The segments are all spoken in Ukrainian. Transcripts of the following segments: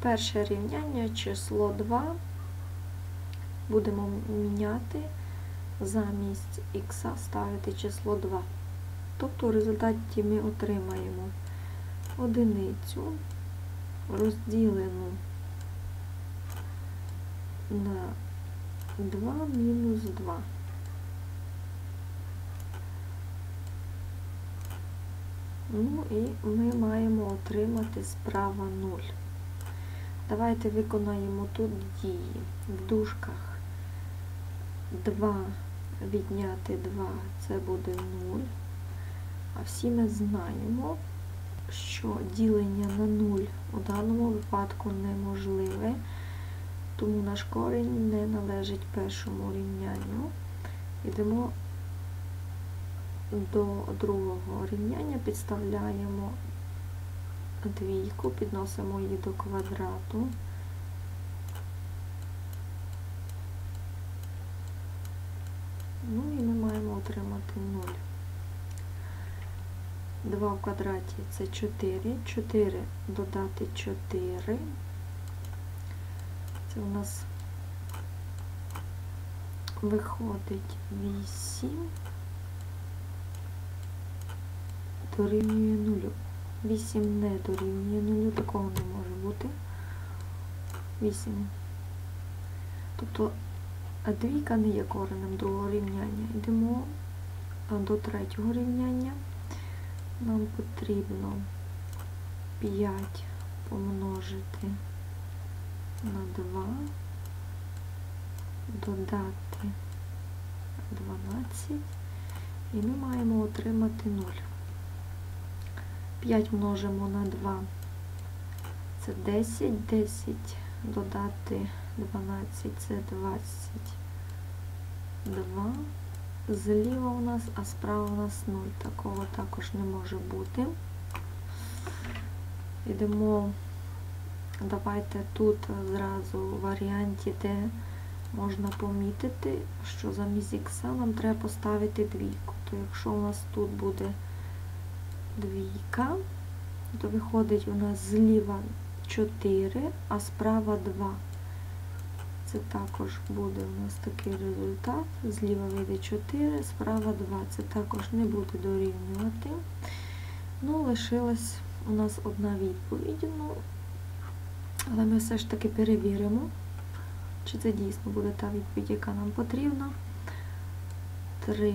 Перше рівняння число 2 будемо міняти замість х ставити число 2. Тобто в результаті ми отримаємо одиницю розділену на 2 мінус 2. Ну і ми маємо отримати справа 0. Давайте виконаємо тут дії. В дужках 2 відняти 2 це буде 0. А всі ми знаємо, що ділення на 0 у даному випадку неможливе, тому наш корінь не належить першому рівнянню. Йдемо до другого рівняння, підставляємо двійку, підносимо її до квадрату. Ну і ми маємо отримати 0. 2 в квадраті це 4. 4 додати 4. Це у нас виходить 8 дорівнює 0. 8 не дорівнює 0, такого не може бути. 8. Тобто двійка не є коренем другого рівняння. Йдемо до третього рівняння. Нам потрібно 5 помножити на 2, додати 12, і ми маємо отримати 0. 5 множимо на 2, це 10, 10 додати 12, це 22. Зліва у нас, а справа у нас 0. Такого також не може бути. Йдемо, давайте тут зразу в варіанті, де можна помітити, що замість х нам треба поставити двійку. То якщо у нас тут буде двійка, то виходить у нас зліва 4, а справа 2. Це також буде у нас такий результат. Зліва вийде 4, справа 2. Це також не буде дорівнювати. Ну, лишилась у нас одна відповідь. Ну, але ми все ж таки перевіримо, чи це дійсно буде та відповідь, яка нам потрібна. 3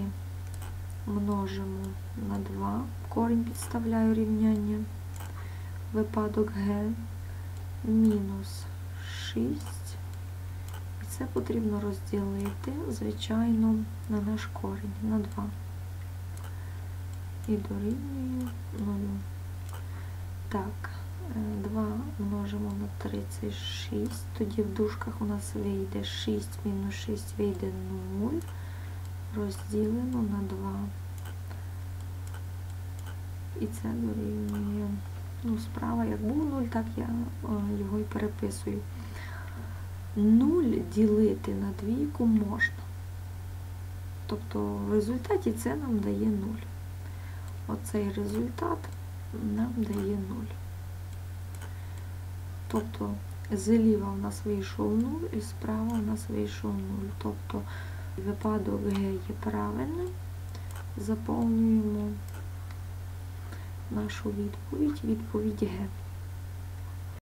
множимо на 2. Корінь підставляю рівняння. Випадок Г мінус 6. І це потрібно розділити, звичайно, на наш корінь, на 2. І дорівнює 0. Так, 2 множимо на 36. Тоді в дужках у нас вийде 6 мінус 6 вийде 0. Розділено на 2. Це дорівнює. Ну, справа як був 0, так я його і переписую. 0 ділити на двійку можна. Тобто в результаті це нам дає 0. Оцей результат нам дає 0. Тобто зліва у нас вийшов 0 і справа у нас вийшов 0. Тобто випадок Г є правильним. Заповнюємо нашу відповідь, відповідь Г.